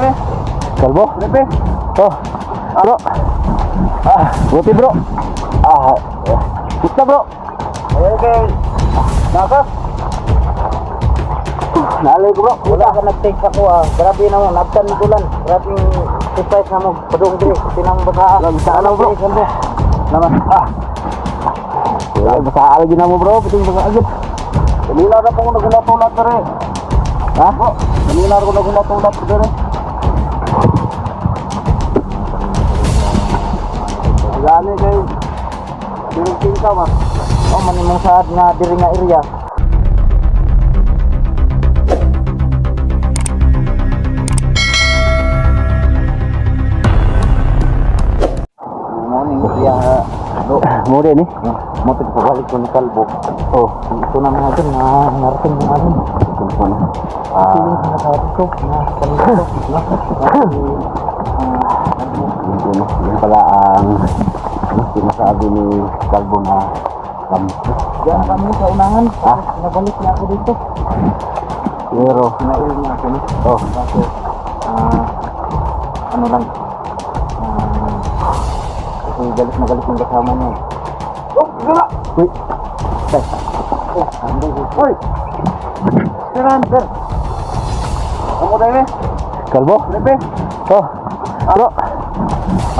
eh. Kalbo? Lepe. Oh, bro. Ah, buti bro. Ah, gusto bro. Ayan kay. Nakas. Naalay ko bro. Wala ka nag-text ako ah. Grabe na mo. Nabtan ko lang. Grabe yung surprise na mo. Padung diri. Tinang basa. Basa na, bro. Kalbo. Naman. Ah. Wala, basa lagi na mo bro. Piting basa agad. Kanina na po ako nagulat-ulat na rin. Ha? Po. Kanina na ako nagulat-ulat na rin. Gani kay. Diring ka ma. Oh, manimong saad nga diri nga area. Mo din eh. mo ito pabalik ko ni Kalbo. Oh, Ito na mga dun, na narating mo ano. telepon. Ah, Ah, na sabi ko, na kanito, na. yun, yun, yun pala ang ano, sinasabi ni Calvo na um, Diyan kami sa unahan. Ah. Nabalik na ako dito. pero Sinail niya ako ni. oh, Kaso, ah, ano lang. Ah, kasi galit na galit yung kasama niya. eh. Oh, gala! uy, Oh, ando dito. Hoy! Sir, sir. Kamu tayo eh. Calvo? Lepe. Oh, bro.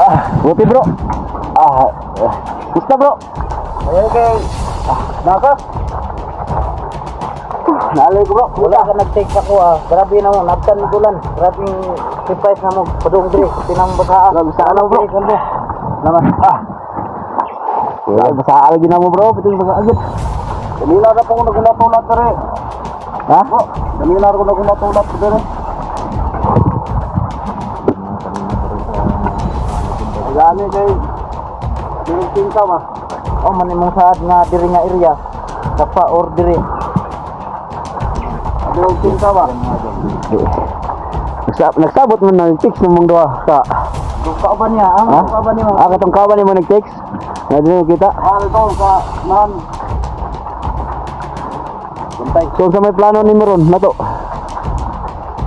Ah, buti bro. Ah, eh, gusto bro. Ayan kay. Ah, nakas. Naalay ko bro. Wala ka nag-text ako ah. Grabe na mo, nabtan ko lang. Grabe yung surprise na mo. Padung diri, tinang basa. Wala, basa na, bro. Kalbo. Naman. Ah. Wala, basa lagi na mo bro. Piting basa agad. Kanina na po ako nagulat-ulat na rin. Ha? Kanina na ako nagulat-ulat na rin. Gani kay Diring ka ma. Oh, manimong saad nga diri nga area. Sapa or diri. Diring ka ba? Nagsab nagsabot mo na text ng mong duha ka. Duka ba niya? Ang duka ba niya? Ah, katong kawan ni mo nag-text. Na din kita. Ah, ito sa man. So sa may plano ni mo ron, nato.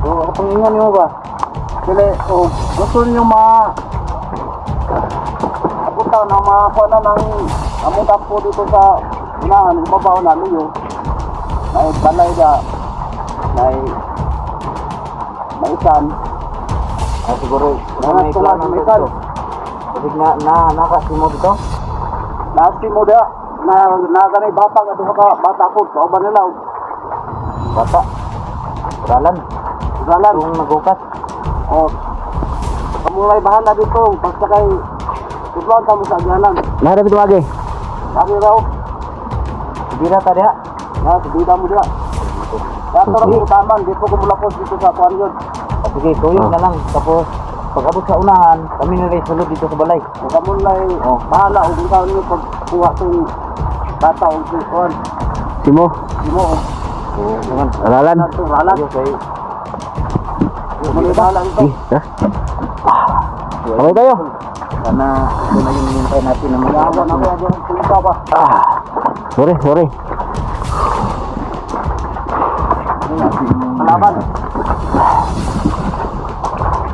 So, katong ingon niyo ba? Kaya, oh, gusto niyo ma... Apunta na makakuha na ng amutan po dito sa unahan, ibabaw namin yun. May balay na, may may isan. Ah, siguro, may plano na ito. Kasi na, na, nakasimo dito? Nakasimo da. Na, na, ganay bata ka, diba ka, bata ko, kauban nila. oh. Bata. Ralan. Ralan. Kung nagukas. Oh. Kamu may bahala dito. Basta kay Tutuan kami sa agyanan. Naharap ito agi. Sabi raw. Subira ta diha. Ha, subira mo diha. Kaya ito rin utaman. Dito ko mula po dito sa kuwan yun. Sige, tuyong Oh. na lang. Tapos, pag abot sa unahan, kami na rin sulod dito sa balay. Kung kamo lang, oh. bahala. Kung ikaw niyo pag kuha itong bata o itong kuwan. Simo. Di mo, oh. Oo, naman. Ralan. Ito, ralan. Okay. May bahala ito. Eh, ha? Okay tayo. Sana ito na yung hinintay natin na mga awan ako yung tulita ba? Ah. Sorry, sorry. Malaban.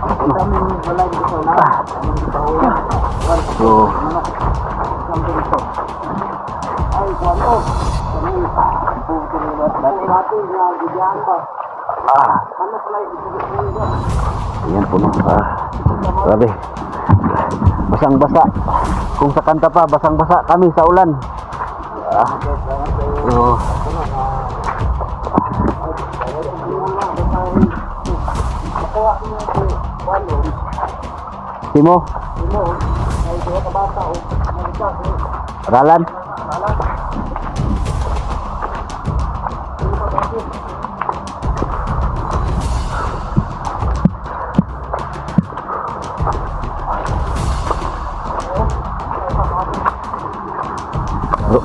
Ang dami yung balay dito sa una. Ang baho yan. So, Manok. Sampai dito. Ay, kwanto. Kami. Dati natin na bigyan ba? Ah. Ayan, puno. Ah. Grabe. Basang-basa. Kung sa kanta pa, basang-basa kami sa ulan. Ah. So, Timo, Ralan. Ha?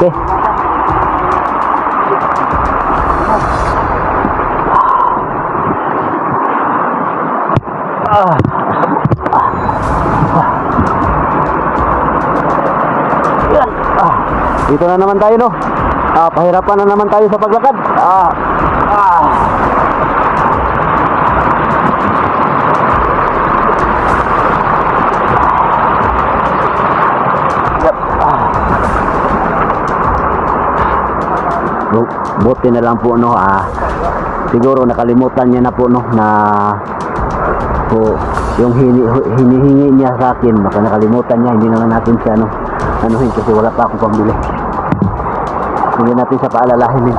Okay. Dito na naman tayo no. Ah, pahirapan na naman tayo sa paglakad. Ah. Ah. Buti na lang po no ah. Siguro nakalimutan niya na po no na po yung hini, hinihingi niya sa akin baka nakalimutan niya hindi naman natin siya no anuhin kasi wala pa akong pambili hindi natin siya paalalahin din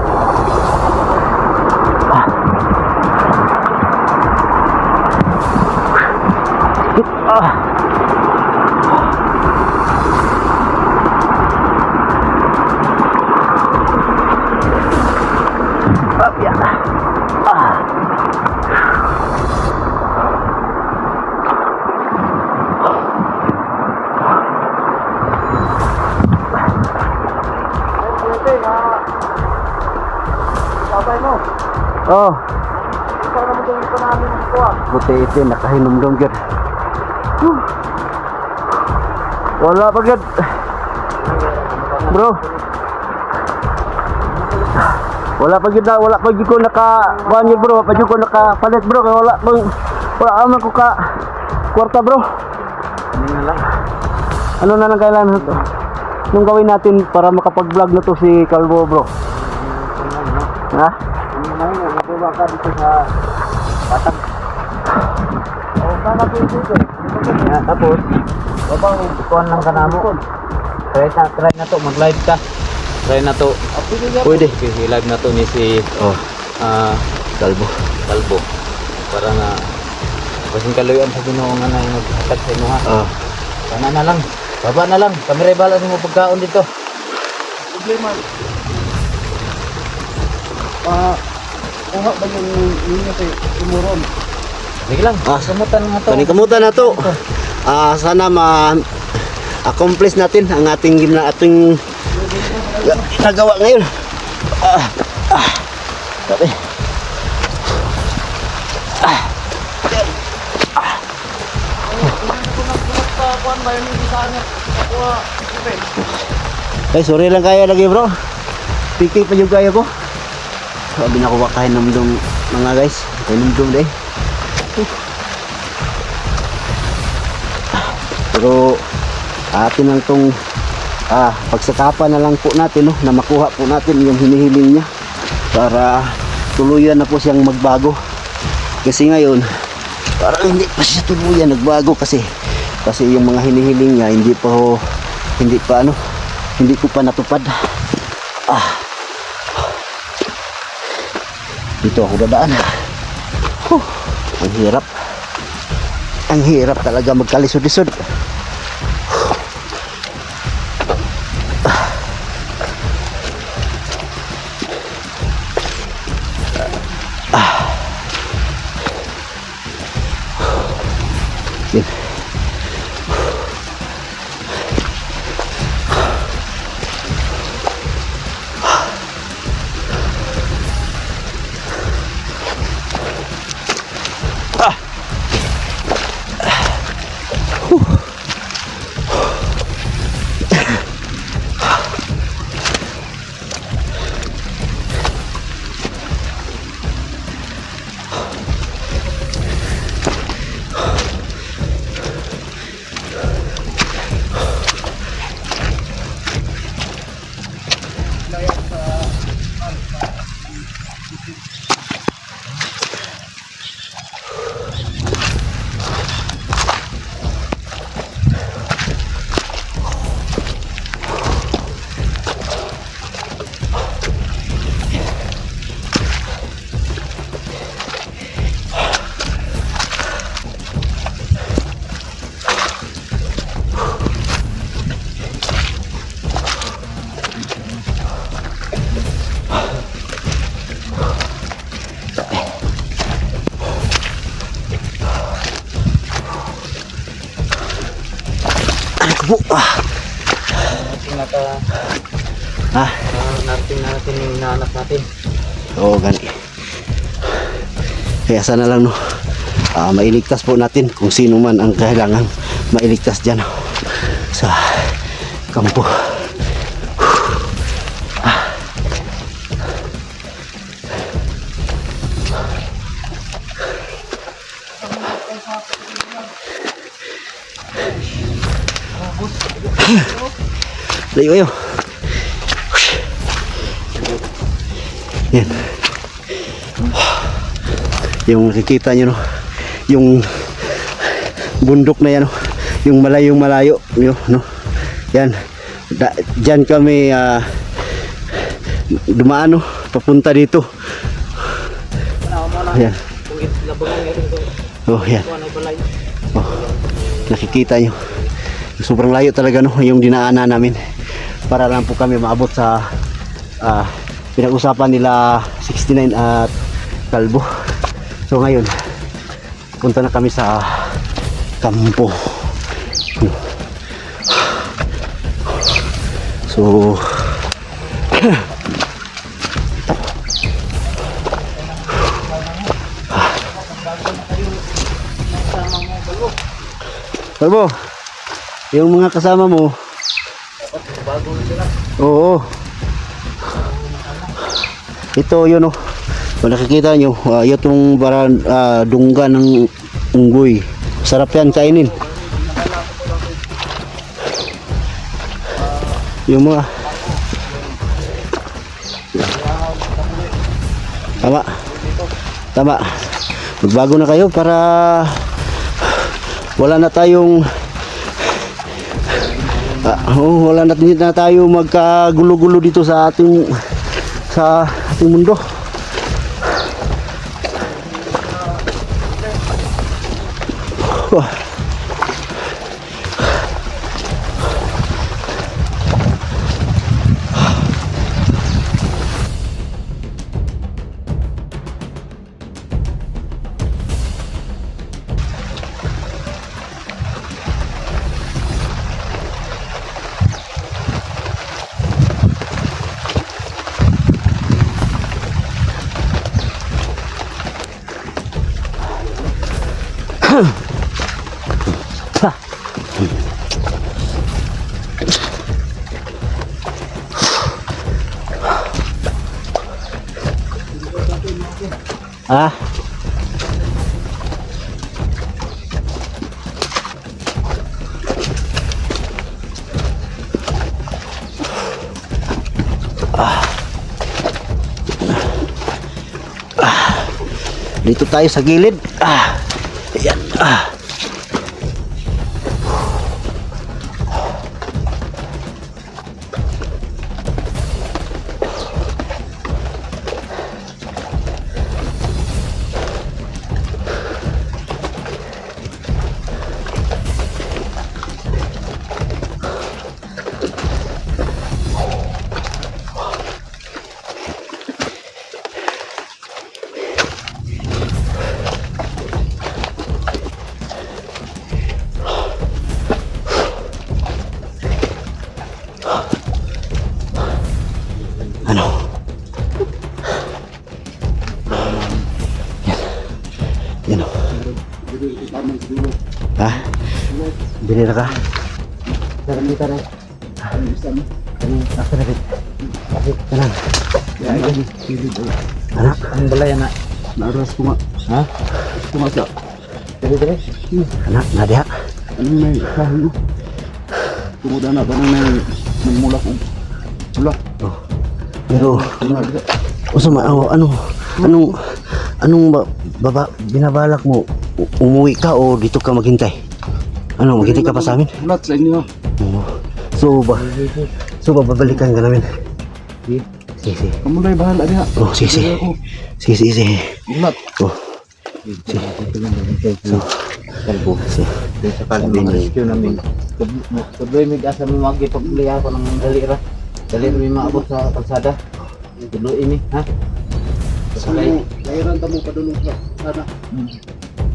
ah. Ah, Naman din ito namin ito ah. buti ito nakahinumdum gyud. Huh. Wala pa gyud. Bro. Wala pa gyud na, wala pa gyud ko naka gyud bro, pa gyud ko naka palit bro kay wala pang wala aman ko ka kwarta bro. Ano na lang. Ano na lang kailangan nito? Nung gawin natin para makapag-vlog na to si Calvo bro. Ha? Ano na yun, nagawa ka dito sa patag. O, sana po dito. Yeah, tapos, babang kuhan lang ka na mo. Try na, try na to, mag-live ka. Try na to. Pwede. Okay, live na to ni si Oh, ah Calvo. Kalbo. Para nga, kasing kaluyan sa ginoo nga na yung maghatag sa inyo ha. Oh. Sana na lang. Baba na lang. Kami rin bala mo pagkaon dito. Problema. Ah, kuha ba yung ninyo sa imuron? Sige lang. Ah, Kamutan nga to. Panikamutan na to. Ah, sana ma accomplish natin ang ating gina ating nagawa ngayon. Ah, ah, sabi. Ah, yan. Ah. Ay, sorry lang kaya lagi bro. Piki pa yung kaya ko. Sabi na ko kain ng dum mga guys. Kain ng dum deh. Pero atin lang tong ah, pagsakapan na lang po natin no, na makuha po natin yung hinihiling niya para tuluyan na po siyang magbago. Kasi ngayon, parang hindi pa siya tuluyan nagbago kasi kasi yung mga hinihiling niya hindi pa ho, hindi pa ano, hindi ko pa natupad. Ah. Dito ako dadaan. Huh, ang hirap. Ang hirap talaga magkalisod-lisod. Yan. Kubo. Ah. Natin naka, Ah, natin natin yung hinahanap natin. oo, gani. Kaya sana lang no. ah, mailigtas po natin kung sino man ang kailangan mailigtas dyan sa kampo. Layo kayo. Yan. Yung nakikita nyo no. Yung bundok na yan no. Yung malayong malayo yun, no. Yan. Da, dyan kami ah, dumaan no. Papunta dito. Yan. Oh, yan. Oh, nakikita nyo. Sobrang layo talaga no yung dinaanan namin para lang po kami maabot sa ah, pinag-usapan nila 69 at Kalbo. So ngayon, punta na kami sa kampo. So Kalbo, yung mga kasama mo, Oo. Ito yun oh. Kung nakikita nyo, uh, itong baran, ah, dungga ng unggoy. Sarap yan kainin. Yung mga Tama. Tama. Magbago na kayo para wala na tayong Oh, wala na, na tayo magkagulo-gulo dito sa ating sa ating mundo. Wah. Ah. Ah. Ah. Dito tayo sa gilid. Ah. Ayan. Ah. Ano? Yan. Yan o. Ha? Bili na ka? Tara, dito ako na rin. Anak, Ang balay na. Naras ko nga. Ha? Kumasa. Dali dali. anak, Nadia. Anong may kahoy mo? Tumuda na ba nang may nagmulak ko? Wala. Pero, Wala. Usama, oh, ano, anong, anong ba, baba, binabalak mo? U- Umuwi ka o dito ka maghintay? Ano, maghintay ka pa sa amin? Wala sa inyo. Oo. So, ba, so babalikan ka namin? Sige. Sige, sige. Kamu na bahala diha. Oh, sige, sige. Sige, sige, sige. Wala. Oh, Kalbo. so, Dito sa kalbo ang rescue namin. Tuloy may asa mo magipagli ako ng dali ra. Dali may maabot sa kalsada. Tuloy ini, ha? Sakay. Kailan tamo padulong sa sana.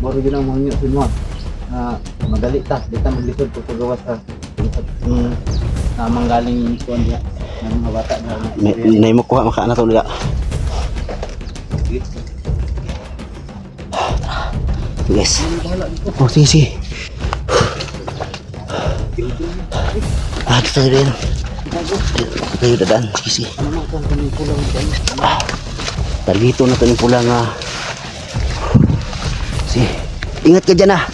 Moro yun ang mga mo. Ah, madali ta, di ta maglisod po pagawas sa mm, na manggaling kuan niya ng mga bata na may, may makuha maka na to nila. Yes. Oh, sige, sige. Ah, dito tayo dadaan. Sige, sige. Ah, Talito na ito yung pula nga. Sige. Ingat ka dyan ah.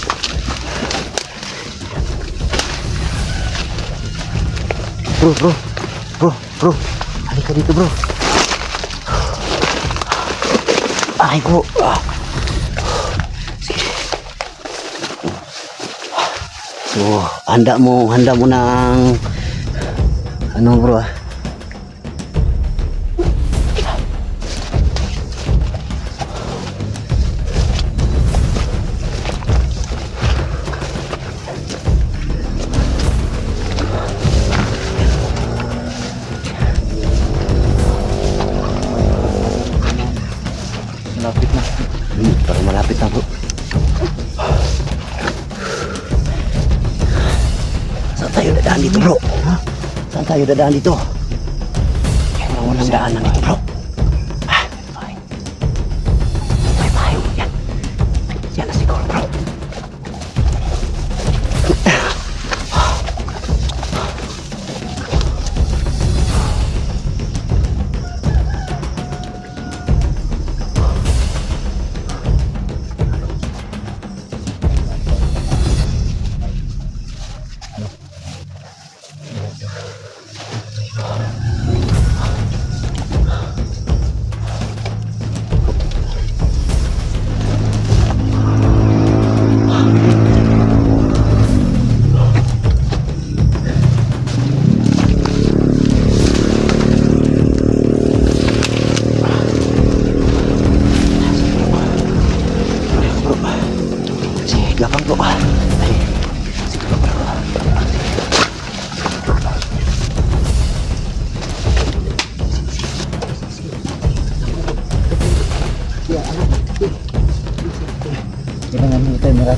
Bro, bro. Bro, bro. Halika dito bro. Ay ko. Ah. So, handa mo, handa mo ng bro ah. Tayo dadaan dito? Ang walang daanan dito bro.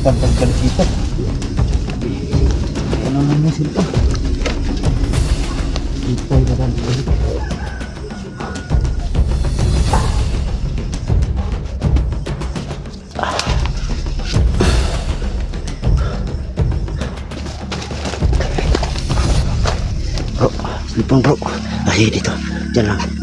Marapan pagbalik dito. Bro, slipon bro. Dito. Diyan lang.